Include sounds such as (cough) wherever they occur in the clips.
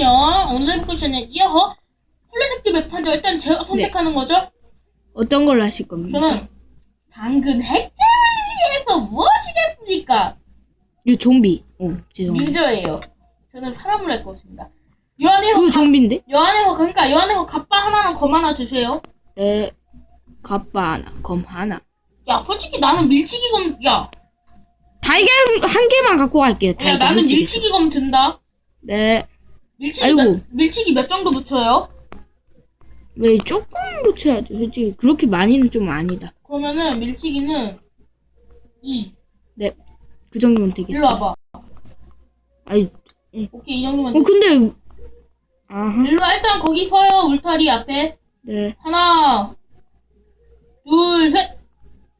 오늘 해볼 것이냐, 이어 플래시트 맵판죠. 일단 제가 선택하는 거죠. 어떤 걸로 하실 겁니까? 저는 당근 핵쟁을 위해서 무엇이겠습니까? 이거 좀비. 어, 죄송합니다. 유저예요. 저는 사람을 할 것입니다. 요 안에 그 좀비인데? 요 안에 허 그러니까 요 안에 허 갑바 하나랑 검 하나 주세요. 네. 갑바 하나, 검 하나. 야, 솔직히 나는 밀치기 검, 야, 달걀 한 개만 갖고 갈게요. 야 달걀. 나는. 밀치기 검 든다. 네. 밀치기 아이고. 몇, 밀치기 몇 정도 붙여요? 왜 조금 붙여야죠. 솔직히 그렇게 많이는 좀 아니다. 그러면은 밀치기는 2. 네. 그 정도면 일로 되겠어요. 와봐. 아니, 오케이, 이 정도면. 어 근데 아하. 일로 와, 일단 거기 서요, 울타리 앞에. 네. 하나, 둘, 셋.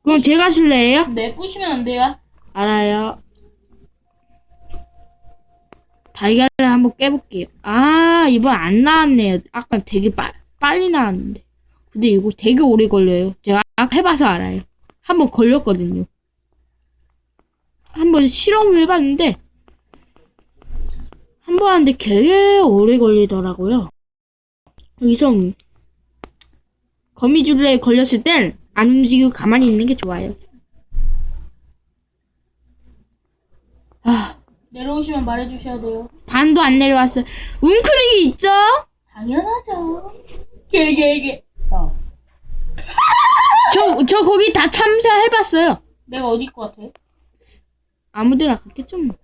그럼 제가 술래예요? 네, 부시면 안 돼요. 알아요. 달걀을 한번 깨볼게요. 아, 이번 안 나왔네요. 아까 되게 빠, 빨리 나왔는데. 근데 이거 되게 오래 걸려요. 제가 해봐서 알아요. 한번 걸렸거든요. 한번 실험을 해봤는데, 한 번 하는데 되게 오래 걸리더라고요. 여기서 거미줄에 걸렸을 땐 안 움직이고 가만히 있는 게 좋아요. 아, 내려오시면 말해주셔야 돼요. 반도 안 내려왔어요. 웅크리기 있죠? 당연하죠. 개개개. 어. 저, 저 거기 다 참사해봤어요. 내가 어디 것 같아? 아무 데나 갔겠죠, 뭐.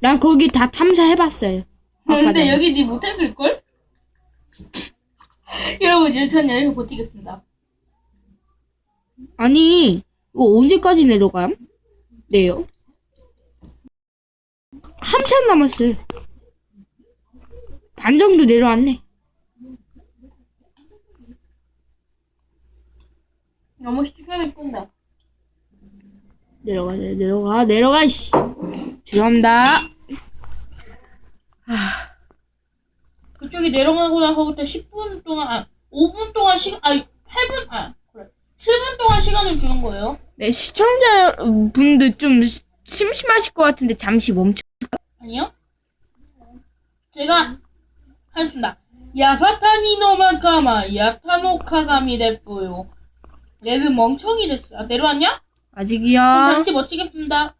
난 거기 다 탐사해봤어요. 근데. 여기 니 못했을걸? (laughs) 여러분, 유천 여기서 버티겠습니다. 아니, 이거 언제까지 내려가요? 네요. 한참 남았어요. 반 정도 내려왔네. 너무 시간이 끈다. 내려가, 내려가, 내려가, 씨. 죄송합니다. 그쪽이 내려가고 나서부터 10분 동안, 아, 5분 동안 시간, 아, 8분, 아, 그래. 7분 동안 시간을 주는 거예요. 네, 시청자 분들 좀 시- 심심하실 것 같은데 잠시 멈춰. 아니요? 제가 하겠습니다. 야사타니 노마카마 야타노 카가미 됐어요. 얘는 멍청이 됐어. 아, 내려왔냐? 아직이요. 잠시 멋지겠습니다.